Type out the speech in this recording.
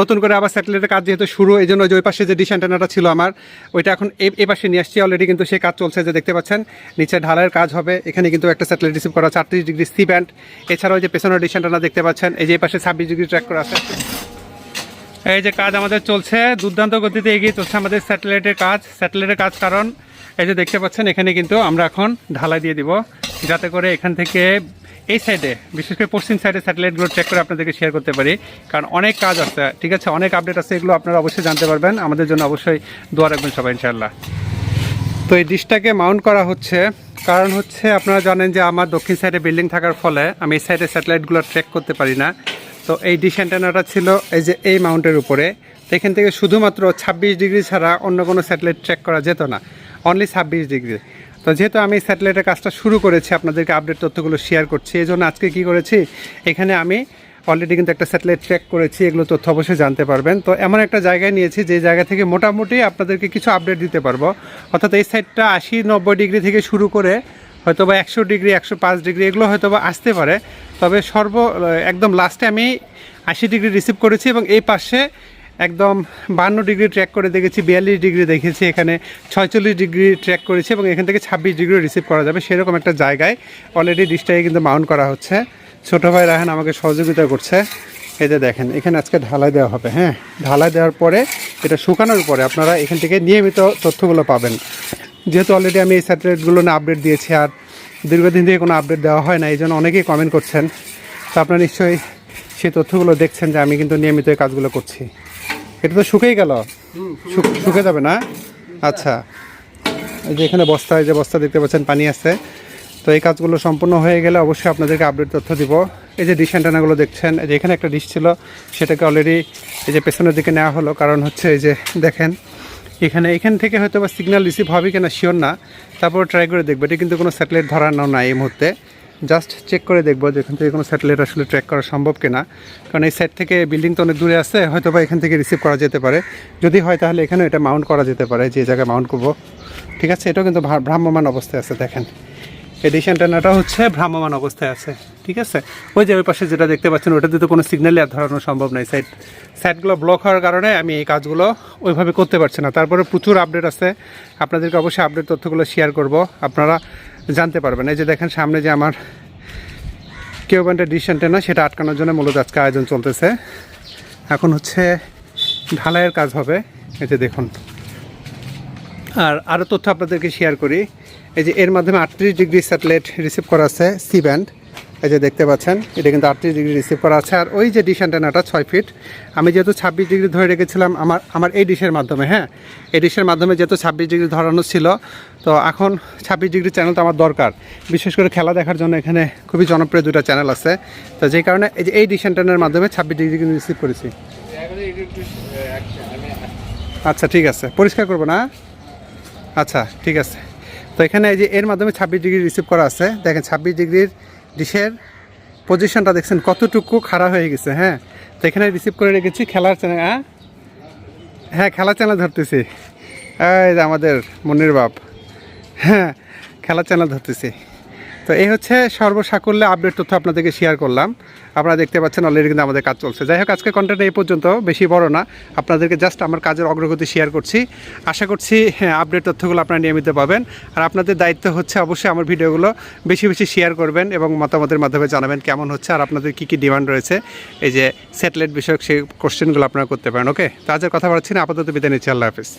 নতুন করে আবার স্যাটেলাইটের কাজ যেহেতু শুরু এই জন্য ওই পাশে যে ডিশ অ্যান্টেনাটা ছিল আমার, ওইটা এখন এই পাশে নিয়ে আসছি। অলরেডি কিন্তু সেই কাজ চলছে, যে দেখতে পাচ্ছেন, নিচে ঢালাইয়ের কাজ হবে। এখানে কিন্তু একটা স্যাটেলাইট রিসিভ করা চারত্রিশ ডিগ্রি সি ব্যান্ড। এছাড়াও যে পেছনের ডিশ অ্যান্টেনা দেখতে পাচ্ছেন, এই যে পাশে ছাব্বিশ ডিগ্রি ট্র্যাক করা আছে। এই যে কাজ আমাদের চলছে, দুর্দান্ত গতিতে এগিয়ে চলছে আমাদের স্যাটেলাইটের কাজ স্যাটেলাইটের কাজ কারণ, এই যে দেখতে পাচ্ছেন, এখানে কিন্তু আমরা এখন ঢালাই দিয়ে দিব, যাতে করে এখান থেকে এই সাইডে বিশেষ করে পশ্চিম সাইডে স্যাটেলাইটগুলো চেক করে আপনাদেরকে শেয়ার করতে পারি। কারণ অনেক কাজ আছে, ঠিক আছে? অনেক আপডেট আছে, এগুলো আপনারা অবশ্যই জানতে পারবেন। আমাদের জন্য অবশ্যই দোয়া রাখবেন সবাই ইনশাল্লাহ তো এই ডিশটাকে মাউন্ট করা হচ্ছে, কারণ হচ্ছে আপনারা জানেন যে আমার দক্ষিণ সাইডে বিল্ডিং থাকার ফলে আমি এই সাইডে স্যাটেলাইটগুলো ট্র্যাক করতে পারি না। তো এই ডিশ অ্যান্টেনাটা ছিল এই যে এই মাউন্টের উপরে। তো এখান থেকে শুধুমাত্র ছাব্বিশ ডিগ্রি ছাড়া অন্য কোনো স্যাটেলাইট ট্র্যাক করা যেত না। অনলি ছাব্বিশ ডিগ্রি। তো যেহেতু আমি স্যাটেলাইটের কাজটা শুরু করেছি, আপনাদেরকে আপডেট তথ্যগুলো শেয়ার করছি, এই জন্য আজকে কী করেছি, এখানে আমি অলরেডি কিন্তু একটা স্যাটেলাইট ট্র্যাক করেছি, এগুলো তথ্য অবশ্যই জানতে পারবেন। তো এমন একটা জায়গায় নিয়েছি, যে জায়গা থেকে মোটামুটি আপনাদেরকে কিছু আপডেট দিতে পারব। অর্থাৎ এই সাইডটা আশি নব্বই ডিগ্রি থেকে শুরু করে হয়তো বা একশো ডিগ্রি, একশো পাঁচ ডিগ্রি, এগুলো হয়তো বা আসতে পারে। তবে সর্ব, একদম লাস্টে আমি আশি ডিগ্রি রিসিভ করেছি এবং এই পাশে একদম বান্ন ডিগ্রি ট্র্যাক করে দেখেছি, বিয়াল্লিশ ডিগ্রি দেখেছি, এখানে ছয়চল্লিশ ডিগ্রি ট্র্যাক করেছি এবং এখান থেকে ছাব্বিশ ডিগ্রি রিসিভ করা যাবে। সেরকম একটা জায়গায় অলরেডি ডিসটাকে কিন্তু মাউন্ট করা হচ্ছে। ছোটো ভাই রাহান আমাকে সহযোগিতা করছে। এতে দেখেন, এখানে আজকে ঢালাই দেওয়া হবে হ্যাঁ? ঢালাই দেওয়ার পরে এটা শুকানোর পরে আপনারা এখান থেকে নিয়মিত তথ্যগুলো পাবেন। যেহেতু অলরেডি আমি এই স্যাটেলাইটগুলো না আপডেট দিয়েছি আর দীর্ঘদিন থেকে কোনো আপডেট দেওয়া হয় না, এই জন্য অনেকেই কমেন্ট করছেন। তো আপনারা নিশ্চয়ই সেই তথ্যগুলো দেখছেন যে আমি কিন্তু নিয়মিত এই কাজগুলো করছি। এটা তো শুকেই গেল। শুকে যাবে না? আচ্ছা। এই যে এখানে বস্তা এই যে বস্তা দেখতে পাচ্ছেন পানি আছে। তো এই কাজগুলো সম্পূর্ণ হয়ে গেলে অবশ্যই আপনাদেরকে আপডেট তথ্য দিব। এই যে ডিশ অ্যান্টানাগুলো দেখছেন এই যে এখানে একটা ডিশ ছিল সেটাকে অলরেডি এই যে পেছনের দিকে নেওয়া হলো। কারণ হচ্ছে এই যে দেখেন এখানে এখান থেকে হয়তো বা সিগন্যাল রিসিভ হবে কিনা শিওর না। তারপর ট্রাই করে দেখবে। এটা কিন্তু কোনো স্যাটেলাইট ধরানো নাই এই মুহূর্তে। জাস্ট চেক করে দেখব যে এখান থেকে কোনো স্যাটেলাইট আসলে ট্র্যাক করা সম্ভব কিনা। কারণ এই সাইড থেকে বিল্ডিং তো অনেক দূরে আছে হয়তো বা এখান থেকে রিসিভ করা যেতে পারে। যদি হয় তাহলে এখানে এটা মাউন্ট করা যেতে পারে, যে জায়গায় মাউন্ট করব। ঠিক আছে? এটাও কিন্তু ভ্রাম্যমান অবস্থায় আছে, দেখেন। এই ডিশ অ্যান্টেনাটা হচ্ছে ভ্রাম্যমান অবস্থায় আছে, ঠিক আছে? ওই যে ওই পাশে যেটা দেখতে পাচ্ছেন, ওটাতে তো কোনো সিগন্যালই আর ধরানো সম্ভব নয় সাইড সাইডগুলো ব্লক হওয়ার কারণে আমি এই কাজগুলো ওইভাবে করতে পারছি না। তারপরে প্রচুর আপডেট আছে। আপনাদেরকে অবশ্যই আপডেট তথ্যগুলো শেয়ার করব। আপনারা জানতে পারবেন। এই যে দেখেন, সামনে যে আমার কেউ ব্যান্ডের ডিশ অ্যান্টেনা সেটা আটকানোর জন্য মূলত আজকে আয়োজন চলতেছে। এখন হচ্ছে ঢালাইয়ের কাজ হবে। এই যে দেখুন। আর আরও তথ্য আপনাদেরকে শেয়ার করি। এই যে এর মাধ্যমে আটত্রিশ ডিগ্রি স্যাটেলাইট রিসিভ করা আছে সি ব্যান্ড এই যে দেখতে পাচ্ছেন, এটা কিন্তু আটত্রিশ ডিগ্রি রিসিভ করা আছে। আর ওই যে ডিশ অ্যান্টেনাটা ছয় ফিট আমি যেহেতু ছাব্বিশ ডিগ্রি ধরে রেখেছিলাম, আমার আমার এই ডিশের মাধ্যমে হ্যাঁ? এই ডিশের মাধ্যমে যেহেতু ছাব্বিশ ডিগ্রি ধরানো ছিল, তো এখন ছাব্বিশ ডিগ্রি চ্যানেল তো আমার দরকার। বিশেষ করে খেলা দেখার জন্য এখানে খুবই জনপ্রিয় দুটো চ্যানেল আছে। তো যেই কারণে এই যে এই ডিশ অ্যান্টেনার মাধ্যমে ছাব্বিশ ডিগ্রি কিন্তু রিসিভ করেছি। আচ্ছা ঠিক আছে। পরিষ্কার করব না? আচ্ছা ঠিক আছে। তো এখানে এই যে এর মাধ্যমে ছাব্বিশ ডিগ্রি রিসিভ করা আছে। দেখেন ছাব্বিশ ডিগ্রির ডিশের পজিশনটা দেখছেন কতটুকু খারাপ হয়ে গেছে হ্যাঁ? তো এখানে রিসিভ করে রেখেছি খেলার চ্যানেল হ্যাঁ হ্যাঁ খেলার চ্যানেল ধরতেছি। এই আমাদের মনির বাপ হ্যাঁ খেলার চ্যানেল ধরতেছি। তো এই হচ্ছে সর্বসাকুল্যে আপডেট তথ্য আপনাদেরকে শেয়ার করলাম। আপনারা দেখতে পাচ্ছেন অলরেডি কিন্তু আমাদের কাজ চলছে। যাই হোক, আজকে কন্টেন্ট এই পর্যন্ত, বেশি বড় না। আপনাদেরকে জাস্ট আমার কাজের অগ্রগতি শেয়ার করছি। আশা করছি হ্যাঁ আপডেট তথ্যগুলো আপনারা নিয়মিত পাবেন। আর আপনাদের দায়িত্ব হচ্ছে অবশ্যই আমার ভিডিওগুলো বেশি বেশি শেয়ার করবেন এবং মতামতের মাধ্যমে জানাবেন কেমন হচ্ছে আর আপনাদের কী কী ডিমান্ড রয়েছে। এই যে স্যাটেলাইট বিষয়ক সেই কোশ্চেনগুলো আপনারা করতে পারেন ওকে তো কথা বলছি না আপাতত বিদায় নিচ্ছি, আল্লাহ হাফিজ।